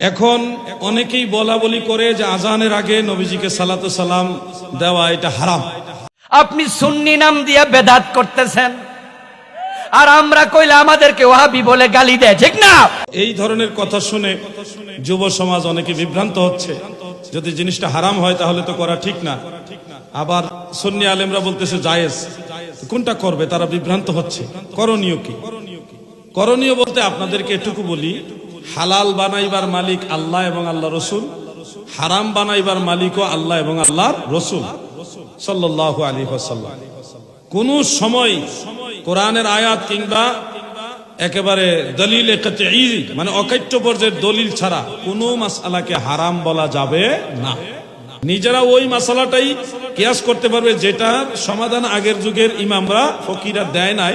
এখন অনেকেই বলা বলি করে যে আজানের আগে নবীজিকে সালাত সালাম দেওয়া এটা হারাম। আপনি সুন্নি নাম দিয়ে বেদাত করতেছেন। আর আমরা কইলে আমাদেরকে ওহাবি বলে গালি দেয় ঠিক না? এই ধরনের কথা শুনে যুব সমাজ অনেকে বিভ্রান্ত হচ্ছে। যদি জিনিসটা হারাম হয় তাহলে তো করা ঠিক না। আবার সুন্নি আলেমরা বলতেছে জায়েজ। কোনটা করবে? তারা বিভ্রান্ত হচ্ছে। করণীয় কি? করণীয় বলতে আপনাদেরকে এটুকু বলি হালাল বানাইবার মালিক আল্লাহ এবং আল্লাহ রসুল, হারাম বানাইবার মালিকও আল্লাহ এবং আল্লাহর রসুল। সাল্লাহ আলী কোন সময় কোরআনের আয়াত কিংবা একেবারে দলিল মানে অকাট্য পর্যায়ের দলিল ছাড়া কোনো মাসালাকে হারাম বলা যাবে না। নিজেরা ওই মাসালাটাই কেয়াস করতে পারবে যেটা সমাধান আগের যুগের ইমামরা ফকিরা দেয় নাই।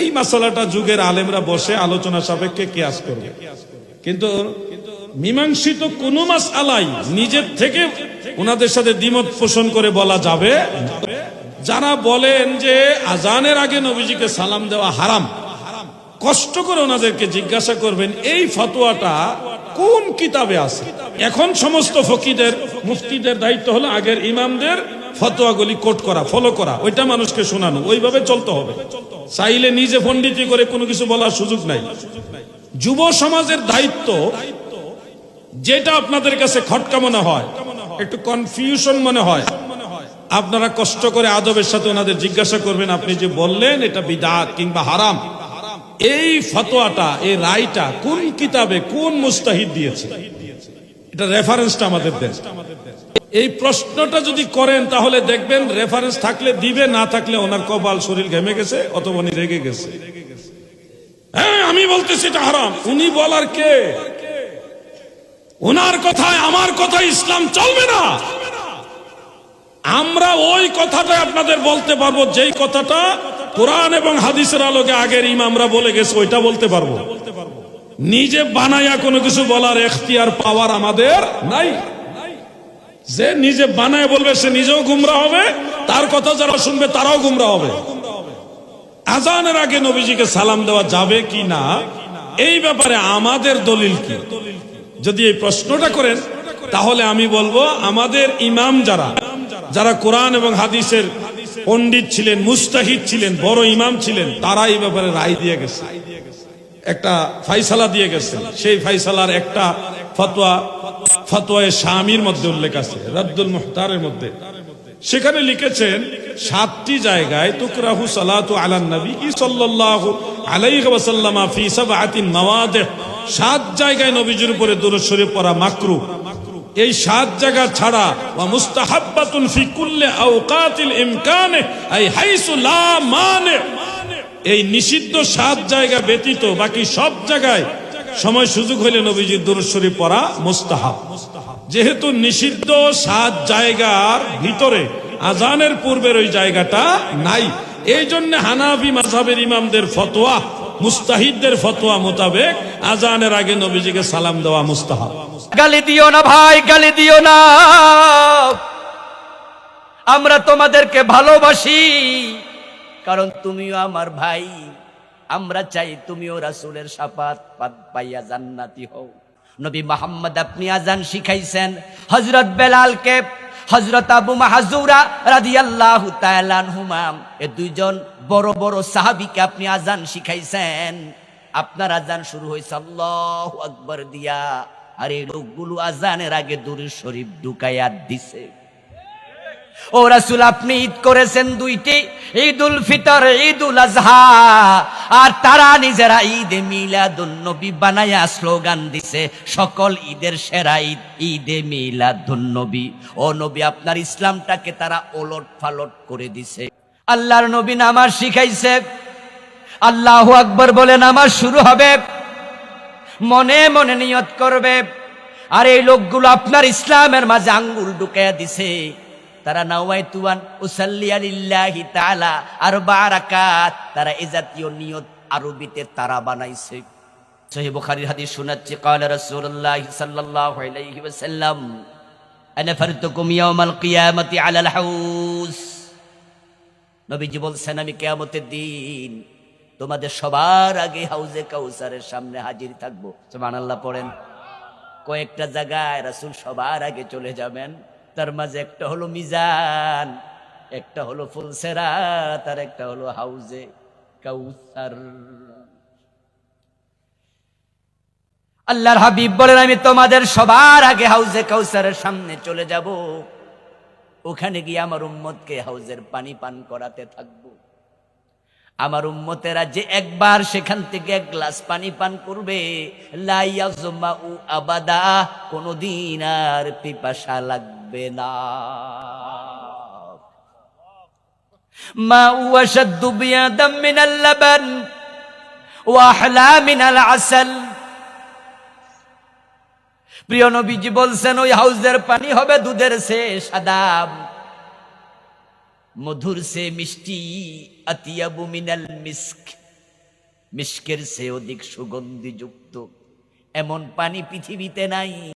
এই মাসালাটা যুগের আলেমরা বসে আলোচনা সাপেক্ষে কেয়াস করবে। কিন্তু মীমাংসিত কোনো মাস আলাই নিজের থেকে ওনাদের সাথে দ্বিমত পোষণ করে বলা যাবে। যারা বলেন যে আজানের আগে নবীজিকে সালাম দেওয়া হারাম, কষ্ট করে ওনাদেরকে জিজ্ঞাসা করবেন, এই ফতোয়াটা কোন কিতাবে আছে? এখন সমস্ত ফকিদের, মুফতিদের দায়িত্ব হলো আগের ইমামদের ফতোয়াগুলি কোট করা ফলো করা, ওইটা মানুষকে শোনানো, ওইভাবে চলতে হবে। চাইলে নিজে পণ্ডিতি করে কোনো কিছু বলার সুযোগ নাই। যুব সমাজের দায়িত্ব, যেটা আপনাদের কাছে খটকা মনে হয়, একটু কনফিউশন মনে হয়, আপনারা কষ্ট করে আদবের সাথে ওনাদের জিজ্ঞাসা করবেন, আপনি যে বললেন এটা বিদাত কিংবা হারাম, এই ফতোয়াটা, এই রায়টা কোন কিতাবে কোন মুস্তাহিদ দিয়েছে? এটা রেফারেন্সটা আমাদের দেন। এই প্রশ্নটা যদি করেন, তাহলে দেখবেন রেফারেন্স থাকলে দিবে, না থাকলে ওনার কপাল শরীর ঘেমে গেছে, অথবা উনি রেগে গেছে। হ্যাঁ আমি বলতেছি এটা হারাম। উনি বলার কে? ওনার কথায় আমার কথায় ইসলাম চলবে না। আমরা ওই কথাটা আপনাদের বলতে পারব, যেই কথাটা কোরআন এবং হাদিসের আলোকে আগের ইমামরা বলে গেছে, ওইটা বলতে পারব। নিজে বানাইয়া কোনো কিছু বলার এখতিয়ার পাওয়ার আমাদের নাই। যে নিজে বানায় বলবে, সে নিজেও গুমরা হবে। তার কথা যারা শুনবে, তারাও গুমরা হবে। আজানের আগে নবীজিকে সালাম দেওয়া যাবে কি না? এই ব্যাপারে আমাদের দলিল কি? যদি এই প্রশ্নটা করেন, তাহলে আমি বলব, আমাদের ইমাম যারা যারা কোরআন এবং হাদিসের পণ্ডিত ছিলেন, মুস্তাহিদ ছিলেন, বড় ইমাম ছিলেন, তারা এই ব্যাপারে রায় দিয়ে গেছে। একটা ফাইসালা দিয়ে গেছে। সেই ফাইসালার একটা ফতোয়া, ফতোয়ায় স্বামীর মধ্যে উল্লেখ আছে রদ্দুল মুহতারের মধ্যে। সেখানে লিখেছেন, সাতটি জায়গায় তুকরাহু সালাতু আলান নবী সাল্লাল্লাহু আলাইহি ওয়াসাল্লাম ফি সাবআতিন মাওয়াদিহ সাত জায়গায় নবীজির উপরে দরুদ শরীফ পড়া মাকরু। এই সাত জায়গা ছাড়া, ওয়া মুস্তাহাব্বাতুন ফি কুল্লি আওকাতিল ইমকানে, আই হাইসু লা মানে। এই নিষিদ্ধ সাত জায়গা ব্যতীত বাকি সব জায়গায় সময় সুযোগ হইলে নবীজির দরুদ শরীফ পড়া মুস্তাহাব। যেহেতু নিষিদ্ধ সাত জায়গার ভিতরে আজানের পূর্বের ওই জায়গাটা নাই এই জন্য হানাফি মাযহাবের ইমামদের ফতোয়া, মুস্তাহিদদের ফতোয়া মোতাবেক আজানের আগে নবীজিকে সালাম দেওয়া মুস্তাহাব। গালি দিও না ভাই, গালি দিও না। আমরা তোমাদেরকে ভালোবাসি, কারণ তুমিও আমার ভাই। আমরা চাই তুমিও রাসুলের সাফাত পাত- পাইয়া জান্নাতি হও। নবী মোহাম্মদ, আপনি আজান শিখাইছেন হযরত বেলালকে। হজরত আবু মাহজুরা রাদিয়াল্লাহু তাআলা আনহুমা, এ দুইজন বড় বড় সাহাবীকে আপনি আজান শিখাইছেন। আপনার আজান শুরু হয়েছে, আল্লাহু আকবার দিয়া। আর এই লোকগুলো আজানের আগে দূরের শরীফ ঢুকাইয়া দিছে। ও রাসুল, আপনি ঈদ করেছেন দুইটি ঈদ উল ফিতর ঈদ উল আজহা আর তারা নিজেরা ঈদে মিলাদুন নবী বানায়া স্লোগান দিছে, সকল ঈদের সেরা ঈদ, ঈদে মিলাদুন নবী ও নবী, আপনার ইসলামটাকে তারা ওলট ফালট করে দিছে। আল্লাহর নবী নামাজ শিখাইছে। আল্লাহু আকবর বলে নামাজ শুরু হবে। মনে মনে নিয়ত করবে। আর এই লোকগুলো আপনার ইসলামের মাঝে আঙ্গুল ঢুকাইয়া দিছে। তারা নাওয়াই তুয়ান উসাল্লিয়ালিল্লাহি তাআলা আর বারাকাত তারা এ নিয়ত আরবিতে তারা বানাইছে। সহিহ বুখারীর হাদিস শুনাচ্ছি قال رسول الله صلى الله عليه وسلم انا فرتكم يوم القيامه على হাউস। নবীজি বলছেন, আমি কিয়ামতের দিন তোমাদের সবার আগে হাউজে কাউসারের সামনে হাজির থাকব। সুবহানাল্লাহ পড়েন। কয়েকটা জায়গায় রাসূল সবার আগে চলে যাবেন। তার মাঝে একটা হলো মিজান, একটা হলো ফুলসেরাত, আর একটা হলো হাউজে কাউসার। আল্লাহর হাবিব বলেন, আমি তোমাদের সবার আগে হাউজে কাউসারের সামনে চলে যাব। ওখানে গিয়ে আমার উম্মতকে হাউজের পানি পান করাতে থাকব। আমার উম্মতেরা যে একবার সেখান থেকে এক গ্লাস পানি পান করবে লাইয়াজমা উ আবাদা, কোনদিন আর পিপাসা লাগবে না। ওয়া মিনাল আসাল। প্রিয় নবীজি বলছেন, ওই পানি হবে দুধের সে সাদা মধুর সে মিষ্টি, আতিয়াবু মিনাল মিস্ক। মিস্কের সে অধিক সুগন্ধিযুক্ত। এমন পানি পৃথিবীতে নাই।